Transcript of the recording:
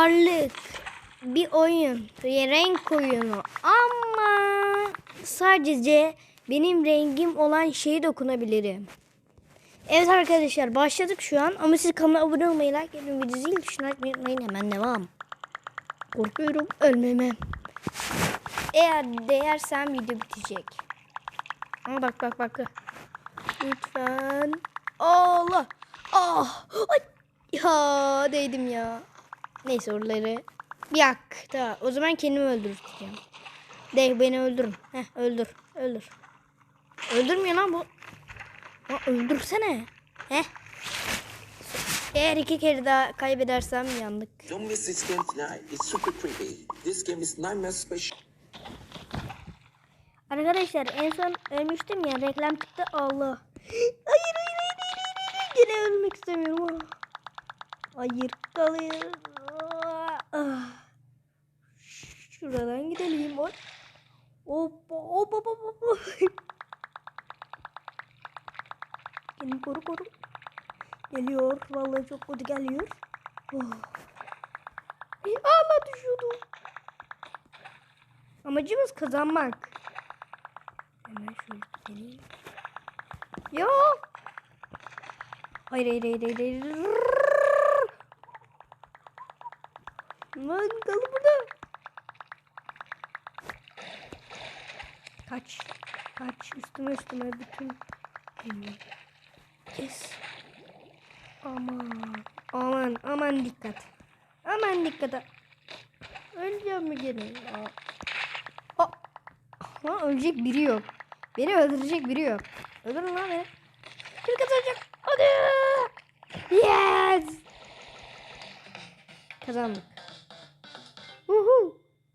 Varlık bir oyun, renk oyunu ama sadece benim rengim olan şeye dokunabilirim. Evet arkadaşlar başladık şu an ama siz kanala abone olmayı, like yapmayı, video zil açmayı unutmayın. Hemen devam. Korkuyorum ölmeme. Eğer değersem video bitecek. Ama bak bak bak. Lütfen. Allah. Ah. Ay. Ya değdim ya. Neyse oraları. Yak. Tamam. O zaman kendimi öldürteceğim. De beni öldürün. Heh öldür. Öldür. Öldürmüyor lan bu. Ha, öldürsene. Heh. Eğer iki kere daha kaybedersem yandık. Don't miss this game tonight. It's super creepy. This game is Nightmare Special. Arkadaşlar en son ölmüştüm ya reklam çıktı Allah. Hayır hayır hayır hayır, hayır. Gene ölmek istemiyorum. Hayır kalıyor. Ah. Şuradan gidelim. Hop hop hop hop hop. Beni koru koru. Geliyor. Vallahi çok kötü geliyor. Oh. Allah düşüyordum. Amacımız kazanmak. Hemen şöyle gidelim. Yok. Hayır hayır hayır. hayır. Kaç. Kaç üstüme üstüme bütün. Kes. Aman. Aman aman dikkat. Aman dikkat. Öleceğim mi gene? Aa. Ha ölecek biri yok. Beni öldürecek biri yok. Öldürün lan beni. Kim kazanacak? Hadi. Yes. Kazandık.